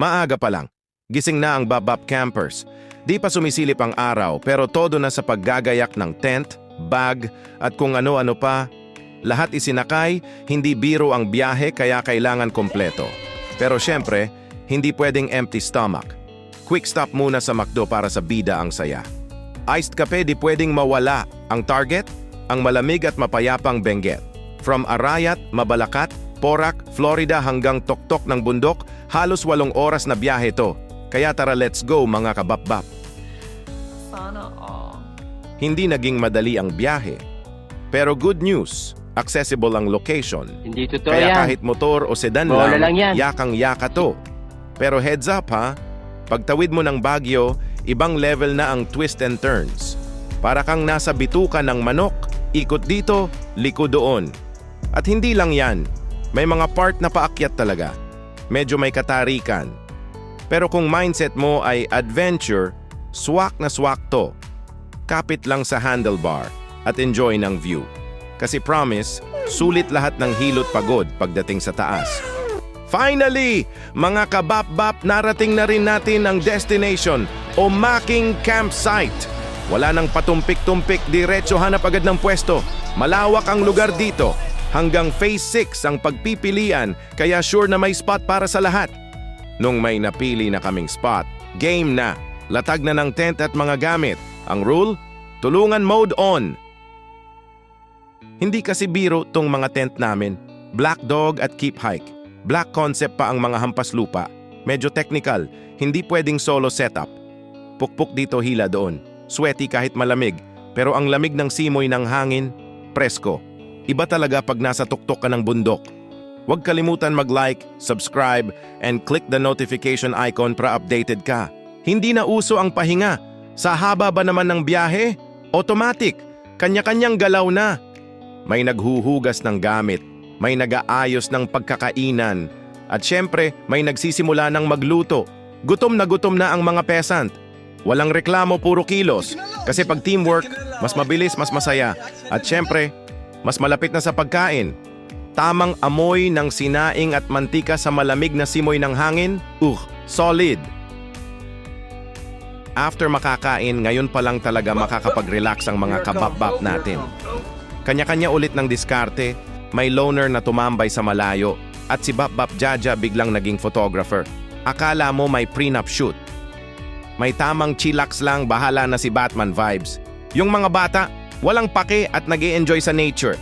Maaga pa lang. Gising na ang babap campers. Di pa sumisilip ang araw pero todo na sa paggagayak ng tent, bag at kung ano-ano pa. Lahat isinakay, hindi biro ang biyahe kaya kailangan kompleto. Pero syempre, hindi pwedeng empty stomach. Quick stop muna sa McDo para sa bida ang saya. Iced kape di pwedeng mawala. Ang target? Ang malamig at mapayapang Benguet. From Arayat, Mabalacat, Porac, Florida hanggang Toktok ng bundok, halos walong oras na biyahe to. Kaya tara let's go mga kabapbap. Sana all. Hindi naging madali ang biyahe. Pero good news, accessible ang location. Hindi totoo Kaya yan. kahit motor o sedan Bola lang, lang yan. yakang-yaka to. Pero heads up ha, pagtawid mo ng Baguio, ibang level na ang twist and turns. Para kang nasa bituka ng manok, ikot dito, liko doon. At hindi lang yan, may mga part na paakyat talaga. Medyo may katarikan. Pero kung mindset mo ay adventure, swak na swak to. Kapit lang sa handlebar at enjoy ng view. Kasi promise, sulit lahat ng hilot pagod pagdating sa taas. Finally, mga kabap-bap, narating na rin natin ang destination o Making Campsite. Wala nang patumpik-tumpik, diretso hanap agad ng pwesto. Malawak ang lugar dito. Hanggang phase 6 ang pagpipilian, kaya sure na may spot para sa lahat. Nung may napili na kaming spot, game na. Latag na ng tent at mga gamit. Ang rule, tulungan mode on. Hindi kasi biro tong mga tent namin. Black dog at keep hike. Black concept pa ang mga hampas lupa. Medyo technical, hindi pwedeng solo setup. Pukpuk dito hila doon. Sweaty kahit malamig, pero ang lamig ng simoy ng hangin, presko. Iba talaga pag nasa tuktok ka ng bundok. Huwag kalimutan mag-like, subscribe, and click the notification icon para updated ka. Hindi na uso ang pahinga. Sa haba ba naman ng biyahe? Automatic. Kanya-kanyang galaw na. May naghuhugas ng gamit. May nagaayos ng pagkakainan. At syempre, may nagsisimula ng magluto. Gutom na gutom na ang mga pesant. Walang reklamo, puro kilos. Kasi pag teamwork, mas mabilis, mas masaya. At syempre, mas malapit na sa pagkain. Tamang amoy ng sinaing at mantika sa malamig na simoy ng hangin, uh, solid. After makakain, ngayon pa lang talaga makakapag-relax ang mga kababab natin. Kanya-kanya ulit ng diskarte, may loner na tumambay sa malayo, at si Bap Jaja biglang naging photographer. Akala mo may prenup shoot. May tamang chillax lang, bahala na si Batman vibes. Yung mga bata, walang pake at nag enjoy sa nature.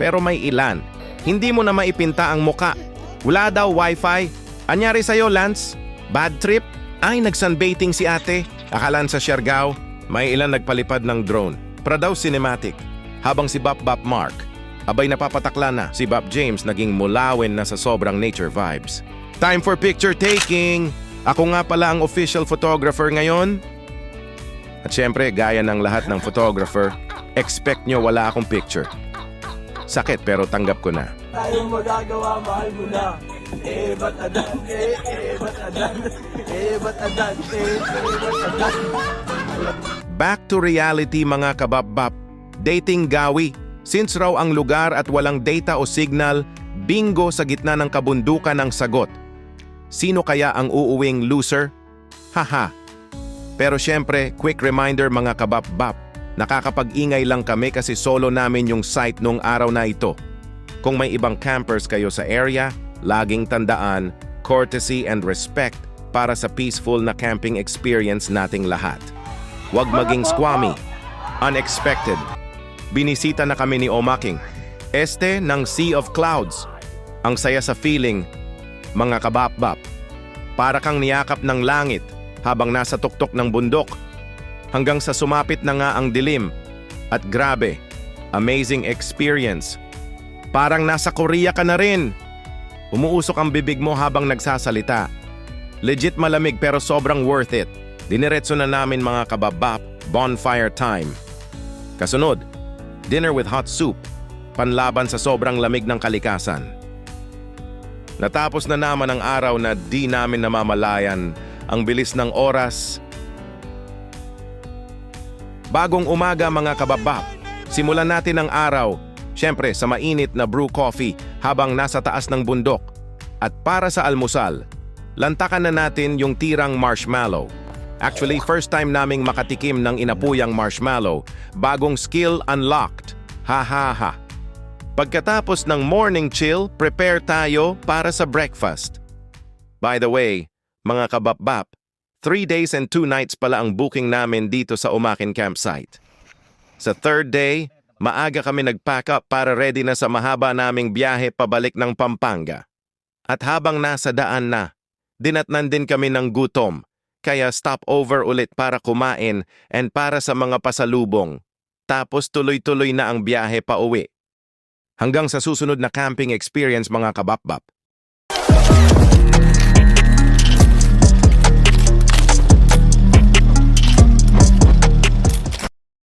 Pero may ilan, hindi mo na maipinta ang muka. Wala daw wifi. Anyari sa'yo, Lance? Bad trip? Ay, nagsunbaiting si ate. Akalan sa Siargao, may ilan nagpalipad ng drone. Para daw cinematic. Habang si Bap Bap Mark, abay napapatakla na si Bap James naging mulawin na sa sobrang nature vibes. Time for picture taking! Ako nga pala ang official photographer ngayon. At syempre, gaya ng lahat ng photographer, expect nyo wala akong picture. Sakit pero tanggap ko na. Tayong magagawa, mahal mo na. Eh, ba't adan? Eh, eh, ba't adan? Eh, ba't adan? Eh, eh, ba't adan? Back to reality mga kababbap. Dating gawi. Since raw ang lugar at walang data o signal, bingo sa gitna ng kabundukan ang sagot. Sino kaya ang uuwing loser? Haha. Pero syempre, quick reminder mga kababbap. Nakakapag-ingay lang kami kasi solo namin yung site nung araw na ito. Kung may ibang campers kayo sa area, laging tandaan, courtesy and respect para sa peaceful na camping experience nating lahat. Huwag maging squammy. Unexpected. Binisita na kami ni Omaking. Este ng Sea of Clouds. Ang saya sa feeling, mga kabapbap. Para kang niyakap ng langit habang nasa tuktok ng bundok. Hanggang sa sumapit na nga ang dilim. At grabe, amazing experience. Parang nasa Korea ka na rin. Umuusok ang bibig mo habang nagsasalita. Legit malamig pero sobrang worth it. Diniretso na namin mga kababap, bonfire time. Kasunod, dinner with hot soup, panlaban sa sobrang lamig ng kalikasan. Natapos na naman ang araw na di namin namamalayan ang bilis ng oras. Bagong umaga mga kababap, simulan natin ang araw, syempre sa mainit na brew coffee habang nasa taas ng bundok. At para sa almusal, Lantakan na natin yung tirang marshmallow. Actually, first time naming makatikim ng inapuyang marshmallow, bagong skill unlocked. Ha ha ha. Pagkatapos ng morning chill, prepare tayo para sa breakfast. By the way, mga kabapbap, three days and two nights pala ang booking namin dito sa Umakin campsite. Sa third day, maaga kami nag-pack up para ready na sa mahaba naming biyahe pabalik ng Pampanga. At habang nasa daan na, dinatnan din kami ng gutom, kaya stop over ulit para kumain and para sa mga pasalubong. Tapos tuloy-tuloy na ang biyahe pa uwi. Hanggang sa susunod na camping experience mga kabapbap.